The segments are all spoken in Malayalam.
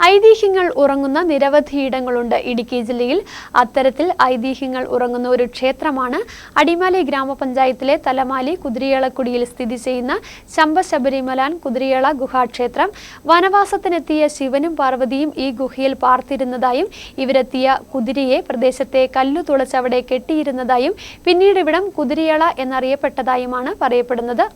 ഐതിഹ്യങ്ങൾ ഉറങ്ങുന്ന നിരവധി ഇടങ്ങളുണ്ട് ഇടുക്കി ജില്ലയിൽ. അത്തരത്തിൽ ഐതിഹ്യങ്ങൾ ഉറങ്ങുന്ന ഒരു ക്ഷേത്രമാണ് അടിമാലി ഗ്രാമപഞ്ചായത്തിലെ തലമാലി കുതിരയളക്കുടിയിൽ സ്ഥിതി ചെയ്യുന്ന ശബരിമലാൻ കുതിരയള ഗുഹാക്ഷേത്രം. വനവാസത്തിനെത്തിയ ശിവനും പാർവതിയും ഈ ഗുഹയിൽ പാർത്തിരുന്നതായും ഇവരെത്തിയ കുതിരയെ പ്രദേശത്തെ കല്ലു തുളച്ചവിടെ കെട്ടിയിരുന്നതായും പിന്നീട് ഇവിടം കുതിരയള എന്നറിയപ്പെട്ടതായുമാണ് പറയപ്പെടുന്നത്.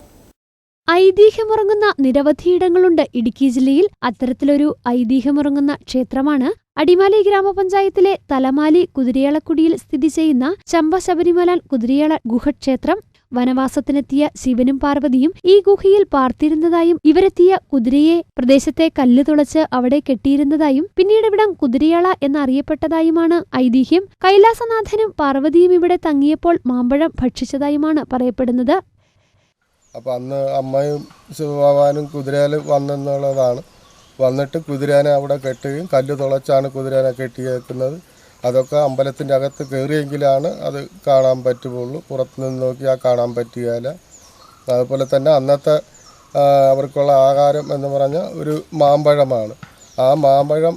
ഐതിഹ്യമുറങ്ങുന്ന നിരവധിയിടങ്ങളുണ്ട് ഇടുക്കി ജില്ലയിൽ അത്തരത്തിലൊരു ഐതിഹ്യമുറങ്ങുന്ന ക്ഷേത്രമാണ് അടിമാലി ഗ്രാമപഞ്ചായത്തിലെ തലമാലി കുതിരയാളക്കുടിയിൽ സ്ഥിതി ചെയ്യുന്ന ചമ്പ ശബരിമലാൻ കുതിരയാള ഗുഹക്ഷേത്രം. വനവാസത്തിനെത്തിയ ശിവനും പാർവതിയും ഈ ഗുഹയിൽ പാർത്തിരുന്നതായും ഇവരെത്തിയ കുതിരയെ പ്രദേശത്തെ കല്ല് തുളച്ച് അവിടെ കെട്ടിയിരുന്നതായും പിന്നീട് ഇവിടം കുതിരയാള എന്നറിയപ്പെട്ടതായുമാണ് ഐതിഹ്യം. കൈലാസനാഥനും പാർവതിയും ഇവിടെ തങ്ങിയപ്പോൾ മാമ്പഴം ഭക്ഷിച്ചതായുമാണ് പറയപ്പെടുന്നത്. അപ്പോൾ അന്ന് അമ്മയും ശിവഭഗവാനും കുതിരയിൽ വന്നെന്നുള്ളതാണ്. വന്നിട്ട് കുതിരേനെ അവിടെ കെട്ടുകയും കല്ല് തുളച്ചാണ് കുതിരേനെ കെട്ടിയേക്കുന്നത്. അതൊക്കെ അമ്പലത്തിന്റെ അകത്ത് കയറിയെങ്കിലാണ് അത് കാണാൻ പറ്റുള്ളൂ പുറത്ത് നിന്ന് നോക്കിയാൽ കാണാൻ പറ്റുകയില്ല. അതുപോലെ തന്നെ അന്നത്തെ അവർക്കുള്ള ആഹാരം എന്ന് പറഞ്ഞാൽ ഒരു മാമ്പഴമാണ്. ആ മാമ്പഴം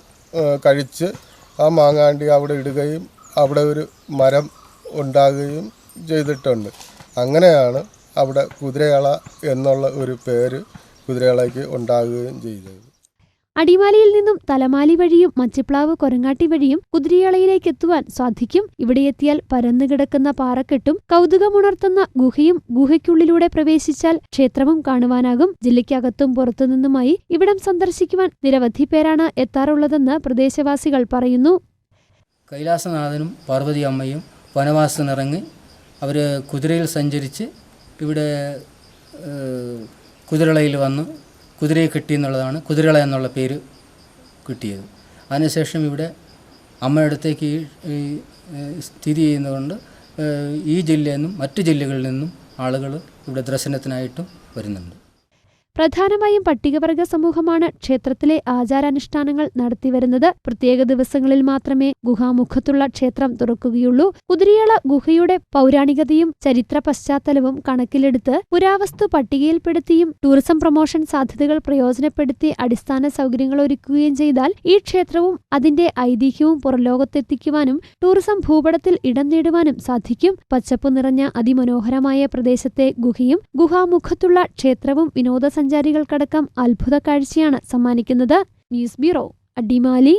കഴിച്ച് ആ മാങ്ങാണ്ടി അവിടെ ഇടുകയും അവിടെ ഒരു മരം ഉണ്ടാകുകയും ചെയ്തിട്ടുണ്ട്. അങ്ങനെയാണ് അവിടെ കുതിരയാള എന്നുള്ള ഒരു പേര് കുതിരയാളയ്ക്ക് ഉണ്ടാകുകയും ചെയ്തത്. അടിമാലിയിൽ നിന്നും തലമാലി വഴിയും മച്ചിപ്ലാവ് കൊരങ്ങാട്ടി വഴിയും കുതിരയാളയിലേക്ക് എത്തുവാൻ സാധിക്കും. ഇവിടെ എത്തിയാൽ പരന്നു കിടക്കുന്ന പാറക്കെട്ടും കൗതുകമുണർത്തുന്ന ഗുഹയും ഗുഹയ്ക്കുള്ളിലൂടെ പ്രവേശിച്ചാൽ ക്ഷേത്രവും കാണുവാനാകും. ജില്ലയ്ക്കകത്തും പുറത്തുനിന്നുമായി ഇവിടം സന്ദർശിക്കുവാൻ നിരവധി പേരാണ് എത്താറുള്ളതെന്ന് പ്രദേശവാസികൾ പറയുന്നു. കൈലാസനാഥനും പാർവതി അമ്മയും വനവാസത്തിനിറങ്ങി അവർ കുതിരയിൽ സഞ്ചരിച്ച് ഇവിടെ കുതിരളയിൽ വന്ന്. കുതിരയെ കിട്ടി എന്നുള്ളതാണ്. കുതിരള എന്നുള്ള പേര് കിട്ടിയത്. അതിനുശേഷം ഇവിടെ അമ്മയുടെ അടുത്തേക്ക് ഈ ഈ, സ്ഥിതി ചെയ്യുന്നതുകൊണ്ട് ഈ ജില്ലയിൽ നിന്നും മറ്റ് ജില്ലകളിൽ നിന്നും ആളുകൾ ഇവിടെ ദർശനത്തിനായിട്ടും വരുന്നുണ്ട്. പ്രധാനമായും പട്ടികവർഗ സമൂഹമാണ് ക്ഷേത്രത്തിലെ ആചാരാനുഷ്ഠാനങ്ങൾ നടത്തിവരുന്നത്. പ്രത്യേക ദിവസങ്ങളിൽ മാത്രമേ ഗുഹാമുഖത്തുള്ള ക്ഷേത്രം തുറക്കുകയുള്ളൂ. കുതിരയാള ഗുഹയുടെ പൗരാണികതയും ചരിത്ര പശ്ചാത്തലവും കണക്കിലെടുത്ത് പുരാവസ്തു പട്ടികയിൽപ്പെടുത്തിയും ടൂറിസം പ്രൊമോഷൻ സാധ്യതകൾ പ്രയോജനപ്പെടുത്തി അടിസ്ഥാന സൗകര്യങ്ങൾ ഒരുക്കുകയും ചെയ്താൽ ഈ ക്ഷേത്രവും അതിന്റെ ഐതിഹ്യവും പുറലോകത്തെത്തിക്കുവാനും ടൂറിസം ഭൂപടത്തിൽ ഇടം നേടുവാനും സാധിക്കും. പച്ചപ്പ് നിറഞ്ഞ അതിമനോഹരമായ പ്രദേശത്തെ ഗുഹയും ഗുഹാമുഖത്തുള്ള ക്ഷേത്രവും വിനോദസഞ്ചാരികൾക്കടക്കം അത്ഭുത കാഴ്ചയാണ് സമ്മാനിക്കുന്നത്. News bureau Adimali.